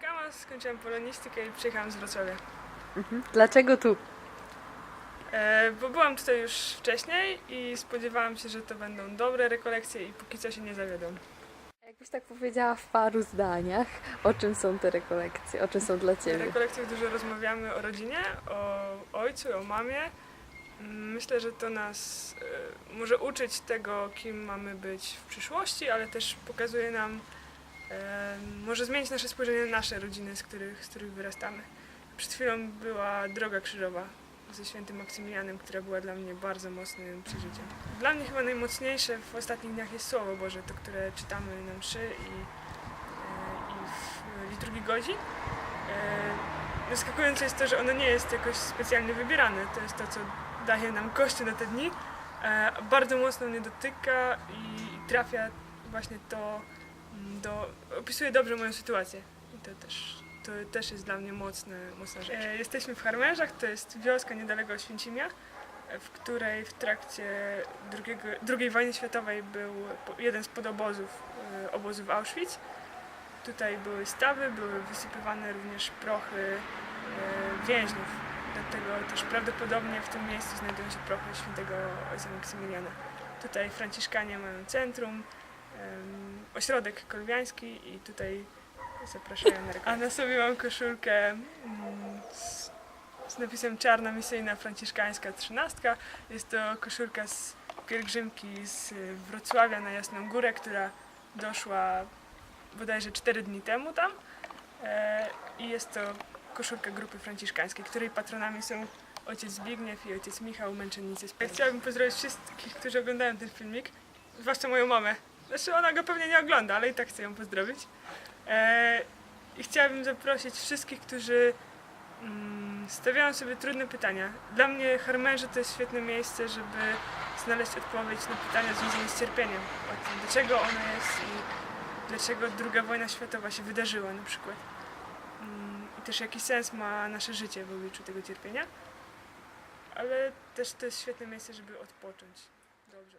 Kama, skończyłam polonistykę i przyjechałam z Wrocławia. Mhm. Dlaczego tu? E, bo byłam tutaj już wcześniej i spodziewałam się, że to będą dobre rekolekcje i póki co się nie zawiodą. Jakbyś tak powiedziała w paru zdaniach, o czym są te rekolekcje, o czym są dla W Ciebie? rekolekcjach dużo rozmawiamy o rodzinie, o ojcu, o mamie. Myślę, że to nas e, może uczyć tego, kim mamy być w przyszłości, ale też pokazuje nam, może zmienić nasze spojrzenie na nasze rodziny, z których, z których wyrastamy. Przed chwilą była droga krzyżowa ze świętym Maksymilianem, która była dla mnie bardzo mocnym przeżyciem. Dla mnie chyba najmocniejsze w ostatnich dniach jest Słowo Boże, to które czytamy na mszy i, e, i w liturgii godzin. E, Zaskakujące jest to, że ono nie jest jakoś specjalnie wybierane. To jest to, co daje nam Kościół na te dni. E, Bardzo mocno mnie dotyka i trafia właśnie to, do, opisuje dobrze moją sytuację. I to też, to też jest dla mnie mocne, mocna rzecz. E, Jesteśmy w Harmerzach, to jest wioska niedaleko Oświęcimia, w której w trakcie drugiego, II wojny światowej był jeden z podobozów, e, obozów Auschwitz. Tutaj były stawy, były wysypywane również prochy e, więźniów. Dlatego też prawdopodobnie w tym miejscu znajdują się prochy świętego ojca Maksymiliana. Tutaj Franciszkanie mają centrum, ośrodek kolwiański i tutaj zapraszają na. A na sobie mam koszulkę mm, z, z napisem Czarna Misyjna Franciszkańska Trzynastka. Jest to koszulka z pielgrzymki z y, Wrocławia na Jasną Górę, która doszła bodajże 4 dni temu tam. E, I jest to koszulka grupy franciszkańskiej, której patronami są ojciec Zbigniew i ojciec Michał, męczennicy z. Chciałabym pozdrowić wszystkich, którzy oglądają ten filmik, zwłaszcza moją mamę. Znaczy ona go pewnie nie ogląda, ale i tak chcę ją pozdrowić. E, I chciałabym zaprosić wszystkich, którzy mm, stawiają sobie trudne pytania. Dla mnie Harmerze to jest świetne miejsce, żeby znaleźć odpowiedź na pytania związane z cierpieniem. O tym, dlaczego ono jest i dlaczego II wojna światowa się wydarzyła na przykład. Mm, I też jaki sens ma nasze życie w obliczu tego cierpienia. Ale też to jest świetne miejsce, żeby odpocząć. Dobrze.